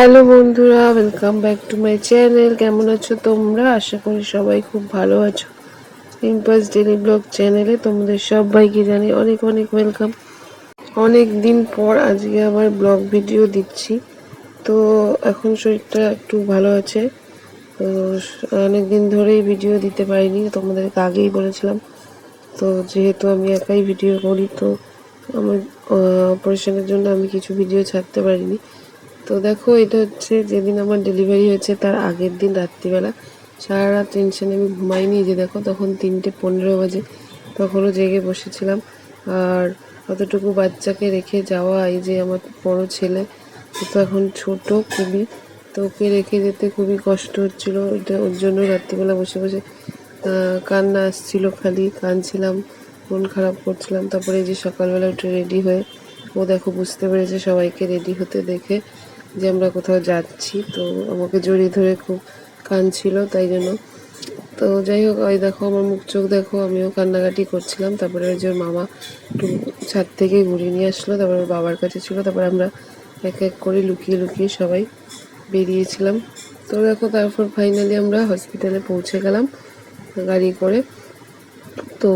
Welcome back to my channel কেমন আছো তোমরা? আশা করি সবাই খুব ভালো আছো। ইম্পাস ডেলি ব্লগ চ্যানেলে তোমাদের সবাইকে জানি অনেক অনেক ওয়েলকাম অনেক দিন পর আজকে আবার ব্লগ ভিডিও দিচ্ছি। তো এখন শরীরটা একটু ভালো আছে। তো অনেক দিন ধরেই ভিডিও দিতে পারিনি, তোমাদেরকে আগেই বলেছিলাম। তো যেহেতু আমি একাই ভিডিও করি, তো আমার অপারেশনের জন্য আমি কিছু ভিডিও ছাড়তে পারিনি। তো দেখো, এটা হচ্ছে যেদিন আমার ডেলিভারি হয়েছে তার আগের দিন রাত্রিবেলা। সারা রাত টেনশনে আমি ঘুমাইনি যে দেখো, তখন তিনটে পনেরো বাজে। তখনও জেগে বসেছিলাম। আর অতটুকু বাচ্চাকে রেখে যাওয়া, এই যে আমার বড় ছেলে তো এখন ছোট খুবই। তো ওকে রেখে যেতে খুবই কষ্ট হচ্ছিল। এটা ওর জন্য রাত্রিবেলা বসে বসে কান্না আসছিল খালি। কাঁদছিলাম, মন খারাপ করছিলাম। তারপরে যে সকালবেলা উঠে রেডি হয়ে, ও দেখো, বুঝতে পেরেছে সবাইকে রেডি হতে দেখে। যে আমরা কোথাও যাচ্ছি, তো আমাকে জড়িয়ে ধরে খুব কাঁদছিল তাই জন্য। তো যাই হোক, ওই দেখো আমার মুখ চোখ দেখো, আমিও কান্নাকাটি করছিলাম। তারপরে ওই যে মামা একটু ছাদ থেকে ঘুরিয়ে নিয়ে আসলো, তারপরে বাবার কাছে ছিল। তারপর আমরা এক এক করে লুকিয়ে লুকিয়ে সবাই বেরিয়েছিলাম। তো দেখো, তারপর ফাইনালি আমরা হসপিটালে পৌঁছে গেলাম গাড়ি করে। তো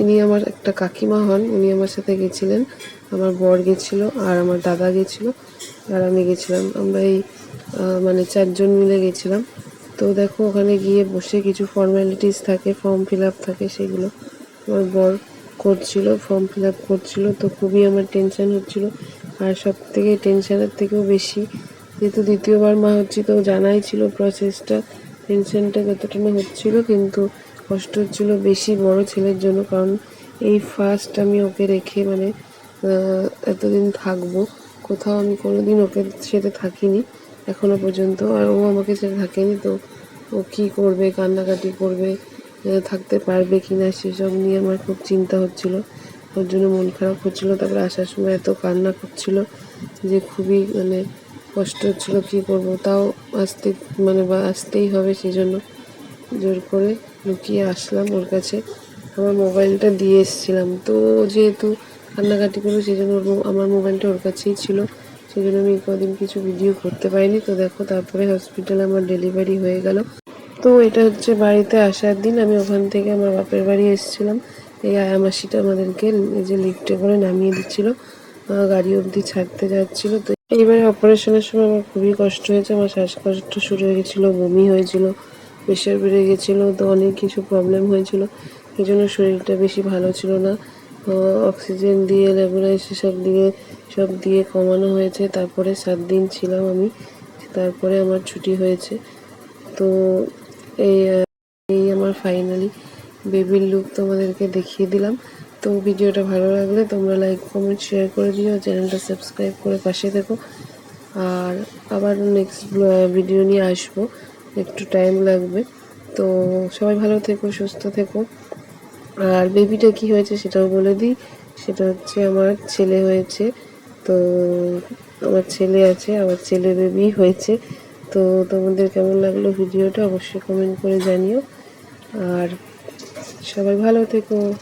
ইনি আমার একটা কাকিমা হন, উনি আমার সাথে গেছিলেন। আমার বর গেছিল আর আমার দাদা গেছিল আর আমি গেছিলাম। আমরা এই মানে চারজন মিলে গেছিলাম। তো দেখো, ওখানে গিয়ে বসে কিছু ফর্ম্যালিটিস থাকে ফর্ম ফিল আপ থাকে সেগুলো। আমার বর করছিল ফর্ম ফিল আপ করছিল, তো খুবই আমার টেনশন হচ্ছিল। আর সব থেকে টেনশনের থেকেও বেশি, যেহেতু দ্বিতীয়বার মা হচ্ছি, তো জানাই ছিল প্রসেসটা টেনশানটা যতটা হচ্ছিল, কিন্তু কষ্ট হচ্ছিল বেশি বড় ছেলের জন্য, কারণ এই ফার্স্ট আমি ওকে রেখে মানে এতদিন থাকব। কোথাও আমি কোনো দিন ওকে সাথে থাকিনি, এখনও পর্যন্ত। আর ও আমাকে সেটা থাকেনি, তো ও কী করবে, কান্নাকাটি করবে থাকতে পারবে কি না সেসব নিয়ে আমার খুব চিন্তা হচ্ছিল। ওর জন্য মন খারাপ হচ্ছিল, তারপরে আসার সময় এত কান্না করছিল যে খুবই মানে কষ্ট হচ্ছিল, কী করব? তাও আসতে মানে বা আসতেই হবে সেই জন্য জোর করে লুকিয়ে আসলাম ওর কাছে। আমার মোবাইলটা দিয়ে এসেছিলাম। তো যেহেতু কান্নাকাটি করল সেই জন্য আমার মোবাইলটা ওর কাছেই ছিল। সেই জন্য আমি কদিন কিছু ভিডিও করতে পারিনি। তো দেখো, তারপরে হসপিটালে আমার ডেলিভারি হয়ে গেল। তো এটা হচ্ছে বাড়িতে আসার দিন। আমি ওখান থেকে আমার বাপের বাড়ি এসেছিলাম। এই আয়ামাসিটা আমাদেরকে এই যে লিফটে করে নামিয়ে দিচ্ছিল। গাড়ি অবধি ছাড়তে যাচ্ছিল। তো এইবারে অপারেশনের সময় আমার খুবই কষ্ট হয়েছে। আমার শ্বাসকষ্ট শুরু হয়ে গেছিল, বমি হয়েছিল। প্রেশার বেড়ে গেছিল, তো অনেক কিছু প্রবলেম হয়েছিল। এই জন্য শরীরটা বেশি ভালো ছিল না। অক্সিজেন দিয়ে লেবুলাইজ সব দিয়ে সব দিয়ে কমানো হয়েছে। তারপরে সাত দিন ছিলাম আমি। তারপরে আমার ছুটি হয়েছে। তো এই এই আমার ফাইনালি বেবির লুক তোমাদেরকে দেখিয়ে দিলাম। তো ভিডিওটা ভালো লাগলে তোমরা লাইক কমেন্ট শেয়ার করে দিও। চ্যানেলটা সাবস্ক্রাইব করে পাশে থেকো। আর আবার নেক্সট ভিডিও নিয়ে আসব। একটু টাইম লাগবে। তো সবাই ভালো থেকো, সুস্থ থেকো। আর বেবিটা কি হয়েছে সেটাও বলে দিই। সেটা হচ্ছে আমার ছেলে হয়েছে। তো আমার ছেলে আছে, আমার ছেলে বেবি হয়েছে। তো তোমাদের কেমন লাগল ভিডিওটা অবশ্যই কমেন্ট করে জানিও। আর সবাই ভালো থেকো।